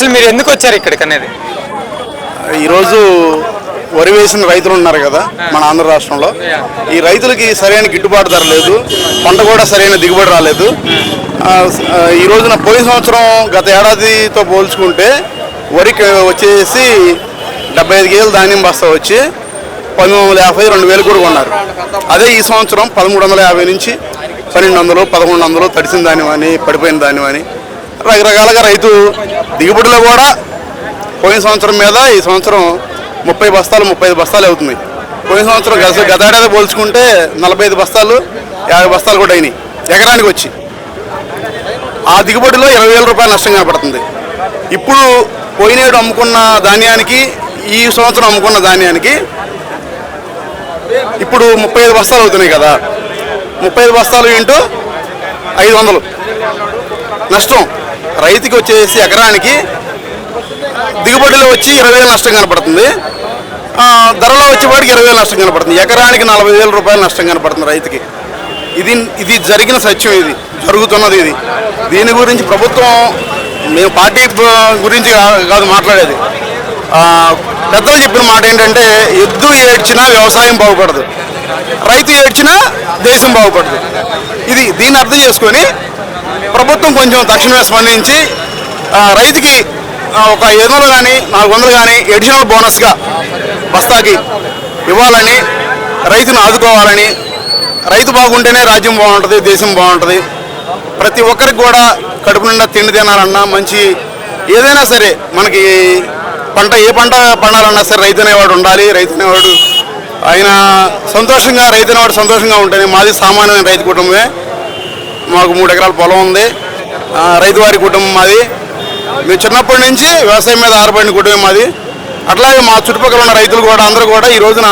అసలు మీరు ఎందుకు వచ్చారు ఇక్కడికి అనేది? ఈరోజు వరి వేసిన రైతులు ఉన్నారు కదా మన ఆంధ్ర రాష్ట్రంలో. ఈ రైతులకి సరైన గిట్టుబాటు ధర లేదు పంట కూడా సరైన దిగుబడి రాలేదు. ఈ రోజున పోయిన సంవత్సరం గత ఏడాదితో పోల్చుకుంటే వరికి వచ్చేసి డెబ్బై ఐదు కేజీలు ధాన్యం బస్తా వచ్చి పంతొమ్మిది వందల యాభై రెండు వేలు కూడా కొన్నారు. అదే ఈ సంవత్సరం పదమూడు వందల యాభై నుంచి పన్నెండు వందలు పదకొండు వందలు తడిసిన అని పడిపోయిన అని రకరకాలుగా రైతు దిగుబడిలో కూడా పోయిన సంవత్సరం మీద ఈ సంవత్సరం ముప్పై బస్తాలు ముప్పై ఐదు బస్తాలు అవుతున్నాయి. పోయిన సంవత్సరం గత గత పోల్చుకుంటే నలభై ఐదు బస్తాలు యాభై బస్తాలు కూడా అయినాయి. ఎకరానికి వచ్చి. ఆ దిగుబడిలో ఇరవై వేల రూపాయలు నష్టం కనపడుతుంది. ఇప్పుడు పోయినేడు అమ్ముకున్న ధాన్యానికి ఈ సంవత్సరం అమ్ముకున్న ధాన్యానికి ఇప్పుడు ముప్పై ఐదు బస్తాలు అవుతున్నాయి కదా. ముప్పై ఐదు బస్తాలు ఏంటో ఐదు వందలు. నష్టం. రైతుకి వచ్చేసి ఎకరానికి దిగుబడిలో వచ్చి ఇరవై వేలు నష్టం కనపడుతుంది. ధరలో ధరలో వచ్చేవాడికి ఇరవై వేలు నష్టం కనపడుతుంది. ఎకరానికి నలభై వేల రూపాయలు నష్టం కనపడుతుంది రైతుకి. ఇది ఇది జరిగిన సత్యం ఇది జరుగుతున్నది ఇది. దీని గురించి ప్రభుత్వం మేము పార్టీ గురించి కాదు మాట్లాడేది. పెద్దలు చెప్పిన మాట ఏంటంటే ఎద్దు ఏడ్చినా వ్యవసాయం బాగుపడదు. రైతు ఏడ్చినా దేశం బాగుపడదు. ఇది దీన్ని అర్థం చేసుకొని ప్రభుత్వం కొంచెం తక్షణమే స్పందించి రైతుకి ఒక ఐదు వందలు కానీ నాలుగు వందలు కానీ ఎడిషనల్ బోనస్గా బస్తాకి ఇవ్వాలని రైతును ఆదుకోవాలని రైతు బాగుంటేనే రాజ్యం బాగుంటుంది దేశం బాగుంటుంది. ప్రతి ఒక్కరికి కూడా కడుపు నిండా తిండి తినాలన్నా మంచి ఏదైనా సరే మనకి పంట ఏ పంట పండాలన్నా సరే రైతు అనేవాడు ఉండాలి రైతు అనేవాడు ఆయన సంతోషంగా రైతు అనేవాడు సంతోషంగా ఉంటేనే మాది సామాన్యమైన రైతు కుటుంబమే. మాకు మూడు ఎకరాల పొలం ఉంది. రైతువారి కుటుంబం మాది. మేము చిన్నప్పటి నుంచి వ్యవసాయం మీద ఆధారపడిన కుటుంబం మాది. అట్లాగే మా చుట్టుపక్కల ఉన్న రైతులు కూడా అందరూ కూడా ఈ రోజున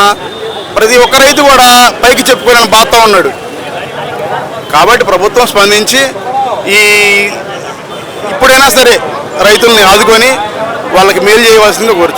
ప్రతి ఒక్క రైతు కూడా పైకి చెప్పుకోలేని బాధతో ఉన్నాడు. కాబట్టి ప్రభుత్వం స్పందించి ఈ ఇప్పుడైనా సరే రైతుల్ని ఆదుకొని వాళ్ళకి మేలు చేయవలసింది కోరుచున్నాం.